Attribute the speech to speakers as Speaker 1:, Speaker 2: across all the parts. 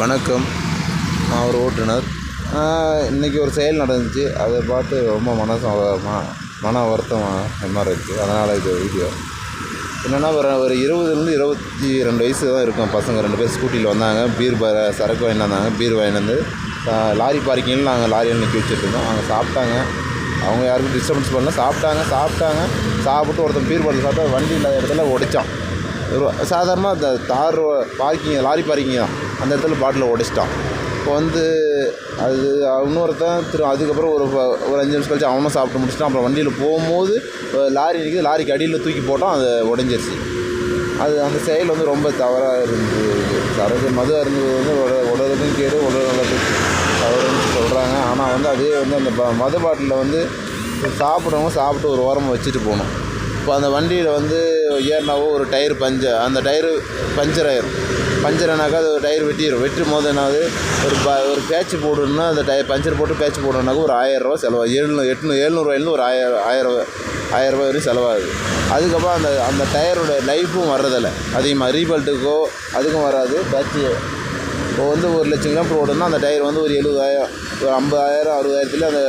Speaker 1: வணக்கம். நான் ஒரு ஓட்டுநர். இன்றைக்கி ஒரு செயல் நடந்துச்சு. அதை பார்த்து ரொம்ப மனசு மன வருத்தம் அது மாதிரி இருக்குது அதனால் இது வீடியோ. என்னென்னா ஒரு ஒரு இருபதுலேருந்து இருபத்தி ரெண்டு வயசு தான் இருக்கும். பசங்க ரெண்டு பேர் ஸ்கூட்டியில் வந்தாங்க. பீர் ப சரக்கு வாங்கிட்டு வந்தாங்க. பீர் வாங்கிட்டு வந்து லாரி பார்க்கிங்கில் நாங்கள் லாரியில் நிற்க வச்சுருந்தோம் அவங்க சாப்பிட்டாங்க. அவங்க யாருக்கும் டிஸ்டர்பன்ஸ் பண்ணல. சாப்பிட்டாங்க சாப்பிட்டாங்க. சாப்பிட்டு ஒருத்தன் பீர் பாட்டில் சாப்பிட்டா வண்டி இல்லாத இடத்துல உடைச்சான் ஒரு சாதாரணமாக அந்த தார் பார்க்கிங் லாரி பார்க்கிங் தான். அந்த இடத்துல பாட்டிலை உடைச்சிட்டான். இப்போ வந்து அது இன்னொருத்தன் திரு அதுக்கப்புறம் ஒரு ஒரு அஞ்சு நிமிஷம் கழிச்சு அவனும் சாப்பிட்டு முடிச்சிட்டான். அப்புறம் வண்டியில் போகும்போது லாரி நிற்கிது லாரிக்கு அடியில் தூக்கி போட்டான். அது உடஞ்சிருச்சு. அது அந்த செயல் வந்து ரொம்ப தவறாக இருந்தது. சரக்கு மது அருந்தது வந்து உட உடலுக்கும் கேடு உடல் நலத்துக்கு தவறுன்னு சொல்கிறாங்க ஆனால் வந்து அதே வந்து அந்த மது பாட்டிலில் வந்து சாப்பிட்றவங்க சாப்பிட்டு ஒரு ஓரமாக வச்சுட்டு போகணும் இப்போ அந்த வண்டியில் வந்து ஏறினாவோ ஒரு டயர் பஞ்சர் அந்த டயரு பஞ்சர் ஆயிரும். பஞ்சர் ஆனாக்கா அது ஒரு டயர் வெட்டிடும் வெட்டும் போது என்னாவது ஒரு ப ஒரு பேட்ச் போடணுன்னா அந்த டயர் பஞ்சர் போட்டு பேட்ச் போடணுன்னாக்கா ஒரு ஆயிரரூவா செலவாகும். எழுநூறு எட்நூறு எழுநூறுவாயிலும் ஒரு ஆயிரம் ஆயிரம் ஆயிரரூபா வரையும் செலவாகுது. அதுக்கப்புறம் அந்த அந்த டயரோட லைஃப்பும் வர்றதில்லை. அதிகமாக ரீபல்ட்டுக்கோ அதுக்கும் வராது. பேட்ச்சு இப்போ வந்து ஒரு லட்சம் கிலோமீட்டர் ஓடுனா அந்த டயர் வந்து ஒரு எழுபதாயிரம் ஒரு ஐம்பதாயிரம் அறுபதாயிரத்துல அந்த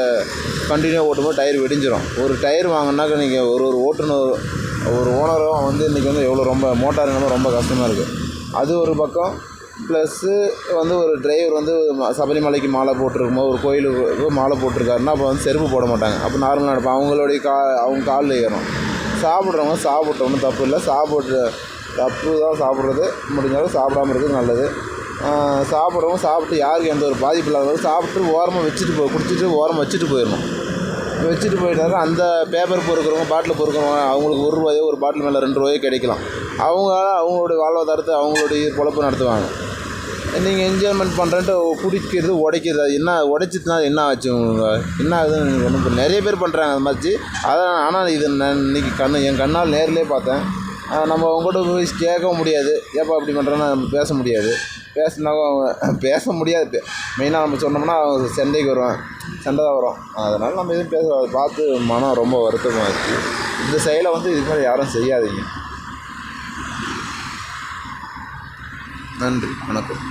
Speaker 1: கண்டினியூ ஓட்டும்போது டயர் வெடிஞ்சிரும். ஒரு டயர் வாங்கினாக்கா நீங்கள் ஒரு ஒரு ஓட்டுநர் ஒரு ஓனரும் வந்து இன்றைக்கி வந்து எவ்வளோ ரொம்ப மோட்டார் ரொம்ப கஷ்டமாக இருக்குது அது ஒரு பக்கம். ப்ளஸ்ஸு வந்து ஒரு டிரைவர் வந்து சபரிமலைக்கு மாலை போட்டிருக்கும்போது ஒரு கோயிலுக்கு மாலை போட்டிருக்காருன்னா அப்போ வந்து செருப்பு போட மாட்டாங்க. அப்போ நார்மலாக நடப்போம் அவங்களுடைய கா அவங்க காலில் ஏறும். சாப்பிட்றவங்க சாப்பிட்டோம் ஒன்றும் தப்பு இல்லை. சாப்பிட்ற தப்பு தான் சாப்பிட்றது. முடிஞ்சாலும் சாப்பிடாம இருக்கிறது நல்லது. சாப்பிட்றவங்க சாப்பிட்டு யாருக்கு எந்த ஒரு பாதிப்பு இல்லாத சாப்பிட்டு ஓரமாக வச்சுட்டு போ குடிச்சிட்டு ஓரமாக வச்சுட்டு போயிடணும். வச்சுட்டு போயிட்டாக்க அந்த பேப்பர் பொறுக்கிறவங்க பாட்டில் பொறுக்கிறவங்க அவங்களுக்கு ஒரு ரூபாயோ ஒரு பாட்டில் மேலே ரெண்டு ரூபாயோ கிடைக்கலாம். அவங்க அவங்களுடைய வாழ்வாதாரத்தை அவங்களுடைய பொழப்பு நடத்துவாங்க. நீங்கள் என்ஜாய்மெண்ட் பண்ணுறேன்ட்டு குடிக்கிறது உடைக்கிறது அது என்ன உடைச்சிட்டுனா என்ன ஆச்சு உங்களுக்கு? என்ன ஆகுதுன்னு ஒன்றும் நிறைய பேர் பண்ணுறாங்க அது மாதிரி. அதான் ஆனால் இது நான் இன்னைக்கு கண் என் கண்ணால் நேரிலே பார்த்தேன். நம்ம அவங்ககிட்ட போய் கேட்கவும் முடியாது. ஏப்பா இப்படி பண்ணுறேன்னு நம்ம பேச முடியாது. பேசினாவும் அவங்க பேச முடியாது. மெயினாக நம்ம சொன்னோம்னா அவங்க சண்டைக்கு வருவேன் சண்டை தான் வரும். அதனால் நம்ம எதுவும் பேச பார்த்து மனம் ரொம்ப வருத்தமாக இருக்குது இந்த செயலை வந்து இதுக்கு மேலே யாரும் செய்யாதீங்க. நன்றி. வணக்கம்.